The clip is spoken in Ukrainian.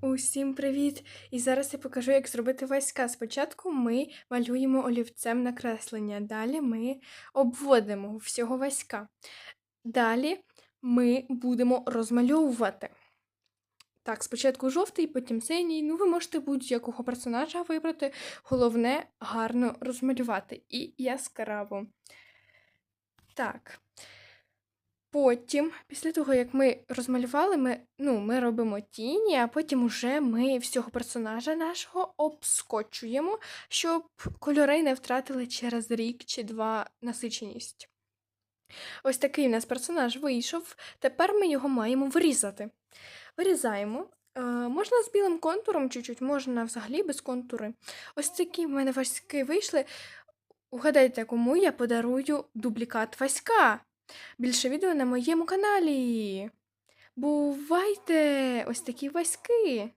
Усім привіт! І зараз я покажу, як зробити васька. Спочатку ми малюємо олівцем накреслення, далі ми обводимо всього васька. Далі ми будемо розмальовувати. Так, спочатку жовтий, потім синій. Ну, ви можете будь-якого персонажа вибрати. Головне гарно розмалювати і яскраво. Так. Потім, після того, як ми розмалювали, ми, ну, ми робимо тіні, а потім уже ми всього персонажа нашого обскочуємо, щоб кольори не втратили через рік чи два насиченість. Ось такий у нас персонаж вийшов. Тепер ми його маємо вирізати. Вирізаємо. Е, можна з білим контуром, чуть-чуть, можна взагалі без контури. Ось такі в мене васьки вийшли. Угадайте, кому я подарую дублікат васька. Більше відео на моєму каналі. Бувайте! Ось такі васьки.